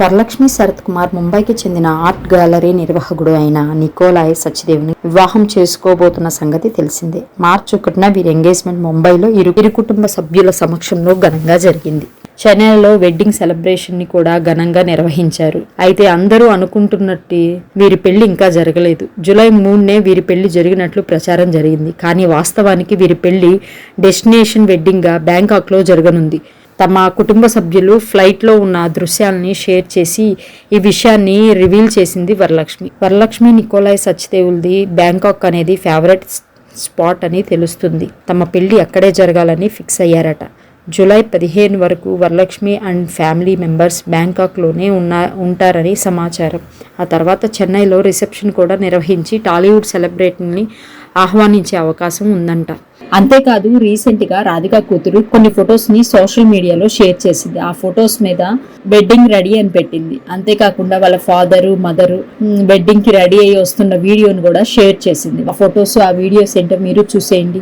వరలక్ష్మి శరత్ కుమార్ ముంబైకి చెందిన art gallery నిర్వాహకుడు అయిన నికోలాయ్ సచ్దేవ్ని వివాహం చేసుకోబోతున్న సంగతి తెలిసిందే. మార్చి ఒకటిన వీరి ఎంగేజ్మెంట్ ముంబైలో ఇరు ఇరు కుటుంబ సభ్యుల సమక్షంలో ఘనంగా జరిగింది. చెన్నైలో వెడ్డింగ్ సెలబ్రేషన్ని కూడా ఘనంగా నిర్వహించారు. అయితే అందరూ అనుకుంటున్నట్టు వీరి పెళ్ళి ఇంకా జరగలేదు. జూలై మూడునే వీరి పెళ్ళి జరిగినట్లు ప్రచారం జరిగింది. కానీ వాస్తవానికి వీరి పెళ్ళి డెస్టినేషన్ వెడ్డింగ్గా బ్యాంకాక్లో జరగనుంది. తమ కుటుంబ సభ్యులు ఫ్లైట్లో ఉన్న దృశ్యాల్ని షేర్ చేసి ఈ విషయాన్ని రివీల్ చేసింది వరలక్ష్మి. వరలక్ష్మి నికోలాయ్ సచ్దేవుల్ది బ్యాంకాక్ అనేది ఫేవరెట్ స్పాట్ అని తెలుస్తుంది. తమ పెళ్ళి అక్కడే జరగాలని ఫిక్స్ అయ్యారట. జూలై పదిహేను వరకు వరలక్ష్మి అండ్ ఫ్యామిలీ మెంబర్స్ బ్యాంకాక్లోనే ఉన్న ఉంటారని సమాచారం. ఆ తర్వాత చెన్నైలో రిసెప్షన్ కూడా నిర్వహించి టాలీవుడ్ సెలబ్రిటీని ఆహ్వానించే అవకాశం ఉందంట. అంతేకాదు రీసెంట్గా రాధిక కూతురు కొన్ని ఫొటోస్ని సోషల్ మీడియాలో షేర్ చేసింది. ఆ ఫొటోస్ మీద వెడ్డింగ్ రెడీ అని పెట్టింది. అంతేకాకుండా వాళ్ళ ఫాదరు మదరు వెడ్డింగ్కి రెడీ అయ్యి వస్తున్న వీడియోని కూడా షేర్ చేసింది. ఆ ఫొటోస్ ఆ వీడియోస్ ఏంటో మీరు చూసేయండి.